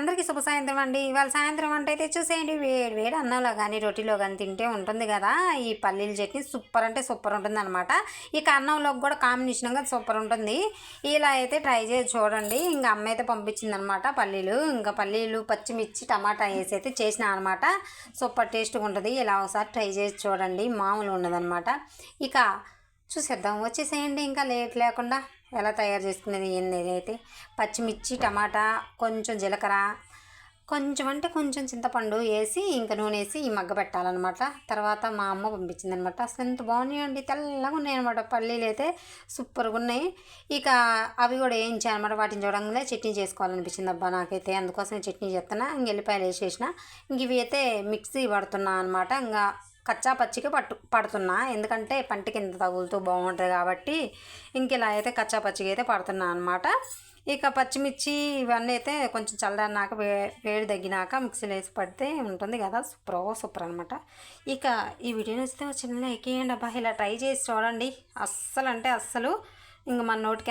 అందరికీ శుభ సాయంత్రం అండి. ఇవాళ సాయంత్రం వంట అయితే చూసేయండి. వేడి వేడి అన్నంలో కానీ రొట్టెలో కానీ తింటే ఉంటుంది కదా. ఈ పల్లీల చట్నీ సూపర్ అంటే సూపర్ ఉంటుంది అనమాట ఇక అన్నంలోకి కూడా కాంబినేషన్గా సూపర్ ఉంటుంది. ఇలా అయితే ట్రై చేసి చూడండి. ఇంకా అమ్మ అయితే పంపించింది అనమాట పల్లీలు. ఇంకా పల్లీలు పచ్చిమిర్చి టమాటా వేసి అయితే చేసిన అనమాట సూపర్ టేస్ట్గా ఉంటుంది. ఇలా ఒకసారి ట్రై చేసి చూడండి. మామూలు ఉండదన్నమాట. ఇక చూసేద్దాం. వచ్చేసేయండి. ఇంకా లేట్ లేకుండా. ఎలా తయారు చేసుకునేది ఏంది అయితే? పచ్చిమిర్చి టమాటా కొంచెం జీలకర్ర కొంచెం అంటే కొంచెం చింతపండు వేసి ఇంకా నూనె వేసి ఈ మగ్గ పెట్టాలన్నమాట. తర్వాత మా అమ్మ పంపించింది అనమాట అసలు ఎంత బాగున్నాయండి తెల్లగా ఉన్నాయి అనమాట పల్లీలు అయితే సూపర్గా ఉన్నాయి. ఇక అవి కూడా ఏం అనమాట వాటిని చూడంగానే చట్నీ చేసుకోవాలనిపించింది. అబ్బా నాకైతే అందుకోసం చట్నీ చేస్తున్నా. ఇంక ఎల్లిపాయలు వేసేసిన. ఇంక ఇవి అయితే మిక్సీ పడుతున్నా అనమాట ఇంకా కచ్చా పచ్చిగా పట్టు పడుతున్నా. ఎందుకంటే పంట కింద తగులుతూ బాగుంటుంది కాబట్టి ఇంక ఇలా అయితే కచ్చా పచ్చిగా అయితే పడుతున్నా అనమాట ఇక పచ్చిమిర్చి ఇవన్నీ అయితే కొంచెం చల్లన్నాక వే వేడి తగ్గినాక మిక్సీలో వేసి పడితే ఉంటుంది కదా సూపర్ సూపర్ అనమాట ఇక ఈ వీడియో నచ్చితే చిన్న ఎక్కేయండి అబ్బా. ఇలా ట్రై చేసి చూడండి. అస్సలు అంటే అస్సలు ఇంక మన నోటికి